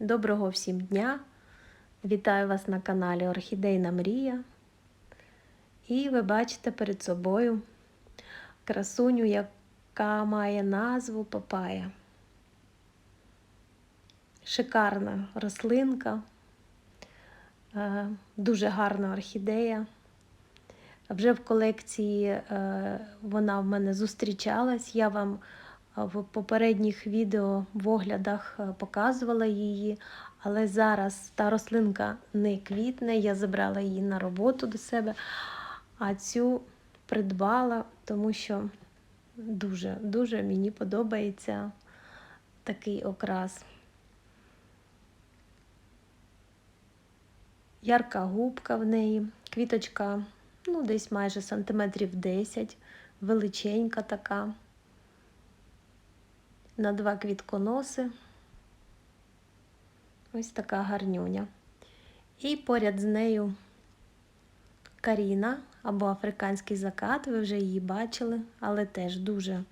Доброго всім дня! Вітаю вас на каналі Орхідейна Мрія. І ви бачите перед собою красуню, яка має назву Папая. Шикарна рослинка, е, дуже гарна орхідея. Вже в колекції е, вона в мене зустрічалась. Я вам в попередніх відео в оглядах е, показувала її, але зараз та рослинка не квітне, я забрала її на роботу до себе, а цю придбала, тому що дуже-дуже мені подобається такий окрас. Ярка губка в неї, квіточка ну, десь майже сантиметрів 10, величенька така на два квітконоси. Ось така гарнюня. І поряд з нею Каріна або африканський закат, ви вже її бачили, але теж дуже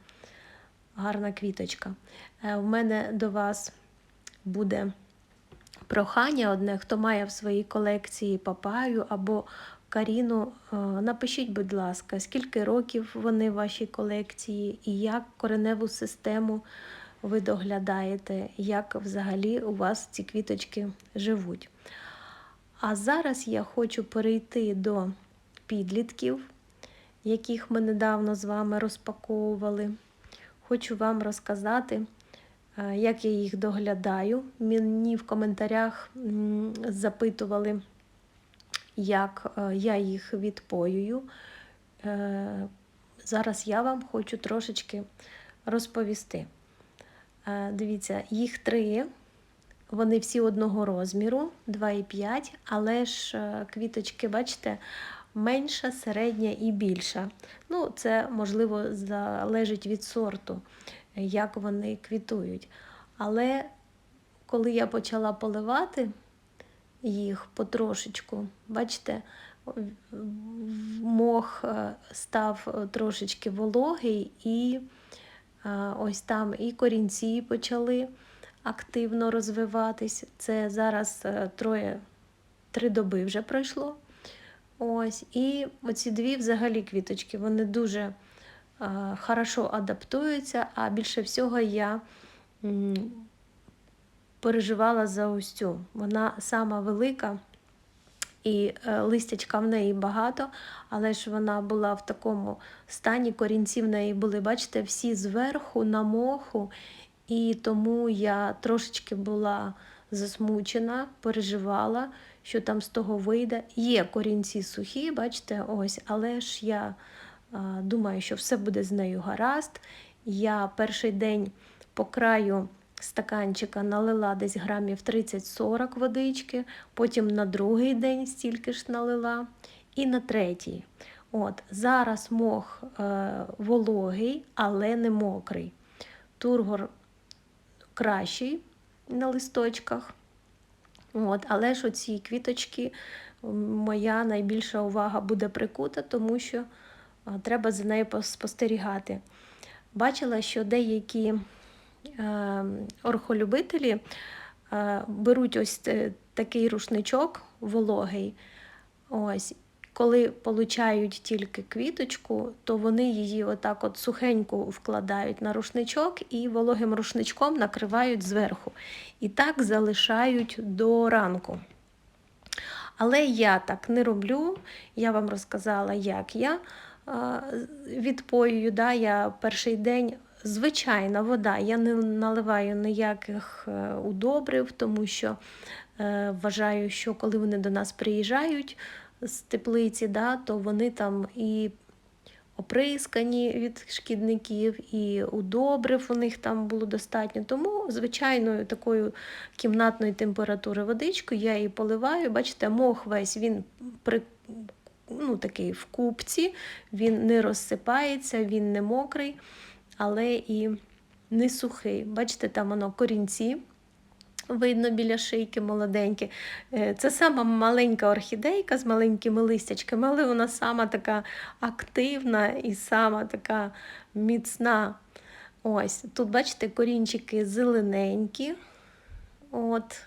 гарна квіточка. У е, мене до вас буде прохання одне, хто має в своїй колекції папаю або Каріну, е, напишіть, будь ласка, скільки років вони в вашій колекції і як кореневу систему ви доглядаєте, як взагалі у вас ці квіточки живуть. А зараз я хочу перейти до підлітків, яких ми недавно з вами розпаковували. Хочу вам розказати, е, як я їх доглядаю. Мені в коментарях запитували як е, я їх відпоюю. Е, зараз я вам хочу трошечки розповісти. Е, дивіться, їх три, вони всі одного розміру, 2,5, але ж квіточки, бачите, менша, середня і більша. Ну, Це, можливо, залежить від сорту, як вони квітують. Але коли я почала поливати, їх потрошечку. Бачите, мох е, став е, трошечки вологий, і е, ось там і корінці почали активно розвиватись. Це зараз троє, три доби вже пройшло. Ось, І оці дві взагалі квіточки, вони дуже хорошо адаптуються, а більше всього я переживала за цю. Вона сама велика. І е, листячка в неї багато, але ж вона була в такому стані, корінці в неї були, бачите, всі зверху на моху, і тому я трошечки була засмучена, переживала, що там з того вийде. Є корінці сухі, бачите, ось, але ж я а, думаю, що все буде з нею гаразд. Я перший день по краю стаканчика налила десь грамів 30-40 водички, потім на другий день стільки ж налила, і на третій. От, Зараз мох е, вологий, але не мокрий. Тургор кращий на листочках. От, Але ж оці квіточки, моя найбільша увага буде прикута, тому що е, треба за нею спостерігати. Бачила, що деякі орхолюбителі е, беруть ось такий рушничок вологий. Ось, Коли получають тільки квіточку, то вони її отак от сухенько вкладають на рушничок і вологим рушничком накривають зверху. І так залишають до ранку. Але я так не роблю, я вам розказала, як я е, відпоюю. Да, Я перший день Звичайна вода. Я не наливаю ніяких е, удобрив, тому що е, вважаю, що коли вони до нас приїжджають з теплиці, да, то вони там і оприскані від шкідників, і удобрив у них там було достатньо. Тому звичайною такою кімнатної температури водичкою я її поливаю. Бачите, мох весь він при ну, такий в купці, він не розсипається, він не мокрий але і не сухий. Бачите, там воно корінці. Видно біля шийки молоденькі. Е, це сама маленька орхідейка з маленькими листячками, але вона сама така активна і сама така міцна. Ось, Тут, бачите, корінчики зелененькі. От,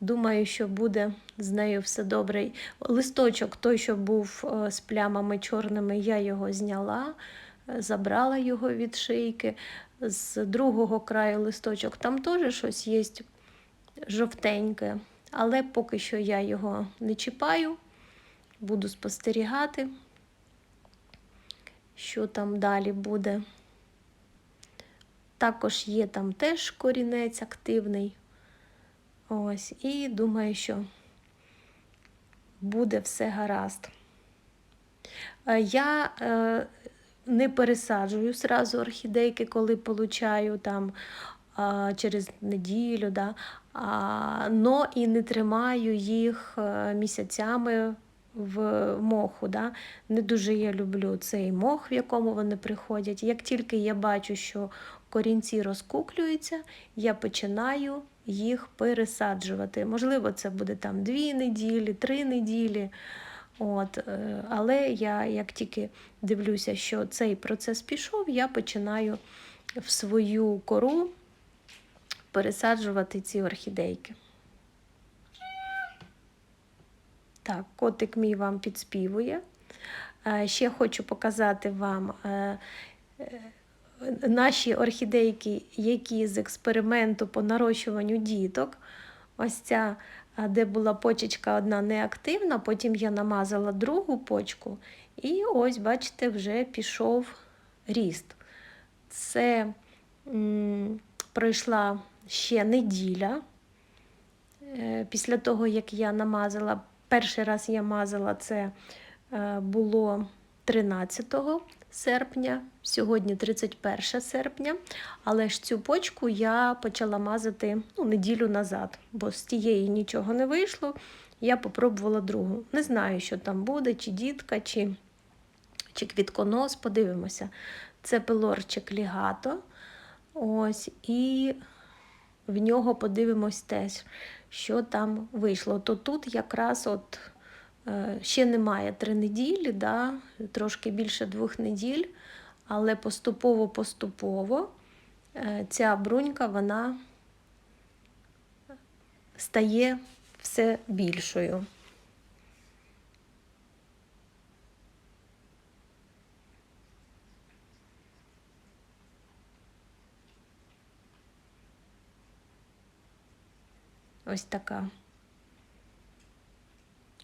Думаю, що буде з нею все добре. Листочок, той, що був е, з плямами чорними, я його зняла, забрала його від шийки. З другого краю листочок там теж щось є жовтеньке, але поки що я його не чіпаю, буду спостерігати, що там далі буде. Також є там теж корінець активний. Ось, і думаю, що буде все гаразд. Е, Я е, не пересаджую зразу орхідейки, коли получаю там через неділю, да, но і не тримаю їх е, місяцями в моху. Да. Не дуже я люблю цей мох, в якому вони приходять. Як тільки я бачу, що корінці розкуклюються, я починаю їх пересаджувати. Можливо, це буде там дві неділі, три неділі. От, е, Але я, як тільки дивлюся, що цей процес пішов, я починаю в свою кору пересаджувати ці орхідейки. Так, котик мій вам підспівує. Е, Ще хочу показати вам е, наші орхідейки, які з експерименту по нарощуванню діток. Ось ця, де була почечка одна неактивна, потім я намазала другу почку, і ось, бачите, вже пішов ріст. Це м, пройшла ще неділя. Е, Після того, як я намазала, перший раз я мазала це е, було 13 серпня, сьогодні 31 серпня, але ж цю почку я почала мазати ну, неділю назад, бо з тієї нічого не вийшло. Я попробувала другу. Не знаю, що там буде, чи дітка, чи, чи квітконос, подивимося. Це пилорчик лігато. Ось, і в нього подивимось теж, що там вийшло. То тут якраз от ще немає три неділі, да, трошки більше двох неділь, але поступово-поступово е, ця брунька вона стає все більшою. Ось така.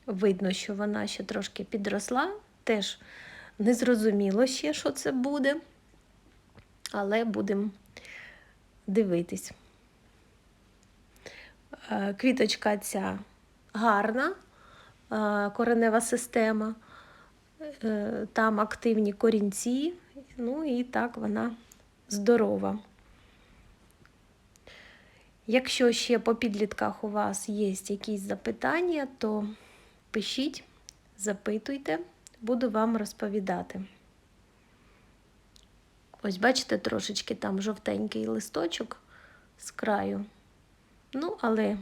Видно, що вона ще трошки підросла, теж не зрозуміло ще, що це буде, але будемо дивитись. Е, Квіточка ця гарна, е, коренева система, е, там активні корінці, ну і так вона здорова. Якщо ще по підлітках у вас є якісь запитання, то пишіть, запитуйте, буду вам розповідати. Ось, бачите, трошечки там жовтенький листочок з краю. Ну, але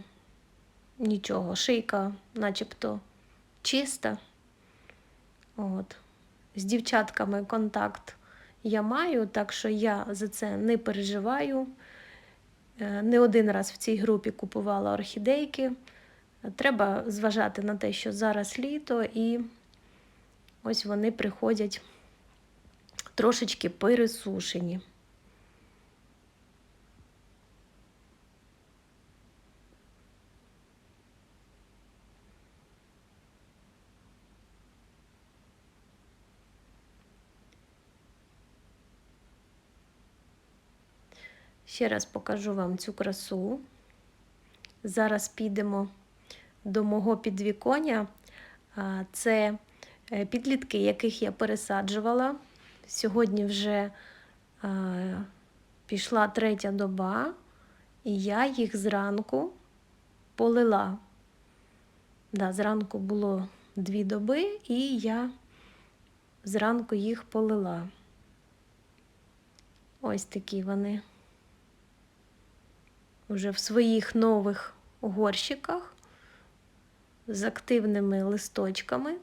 нічого, шийка начебто чиста. От. З дівчатками контакт я маю, так що я за це не переживаю. Е, не один раз в цій групі купувала орхідейки. Треба зважати на те, що зараз літо, і ось вони приходять трошечки пересушені. Ще раз покажу вам цю красу. Зараз підемо до мого підвіконня. Це е, підлітки, яких я пересаджувала. Сьогодні вже пішла третя доба, і я їх зранку полила. Да, Зранку було дві доби, і я зранку їх полила. Ось такі вони вже в своїх нових горщиках з активними листочками.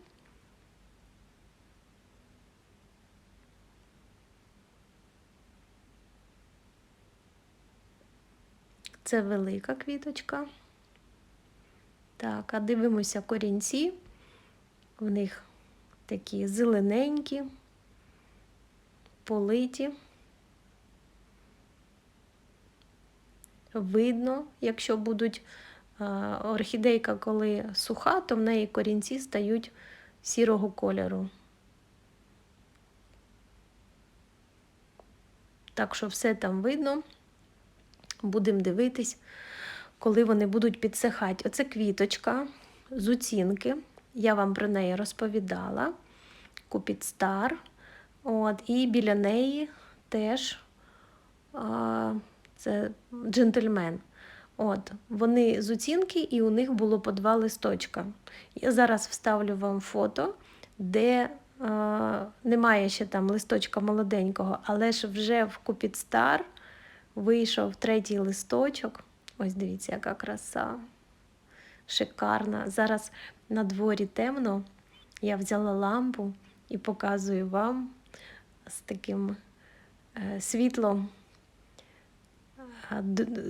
Це велика квіточка. Так, а дивимося корінці. В них такі зелененькі, политі. Видно, якщо будуть орхідейка, коли суха, то в неї корінці стають сірого кольору. Так що все там видно. Будемо дивитись, коли вони будуть підсихати. Оце квіточка з оцінки. Я вам про неї розповідала. Купіт Стар. От, і біля неї теж а, це джентльмен. От, вони з оцінки, і у них було по два листочка. Я зараз вставлю вам фото, де а, немає ще там листочка молоденького, але ж вже в Купіт Стар вийшов третій листочок. Ось дивіться, яка краса. Шикарна. Зараз на дворі темно. Я взяла лампу і показую вам з таким е, світлом.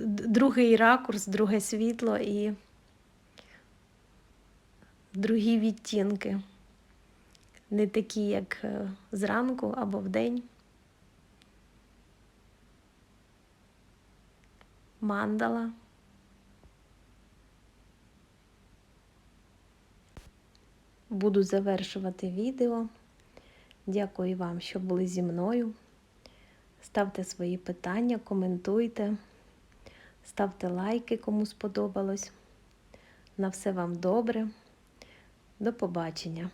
Другий ракурс, друге світло і другі відтінки. Не такі, як е, зранку або вдень. Мандала. Буду завершувати відео. Дякую вам, що були зі мною. Ставте свої питання, коментуйте, ставте лайки, кому сподобалось. На все вам добре. До побачення!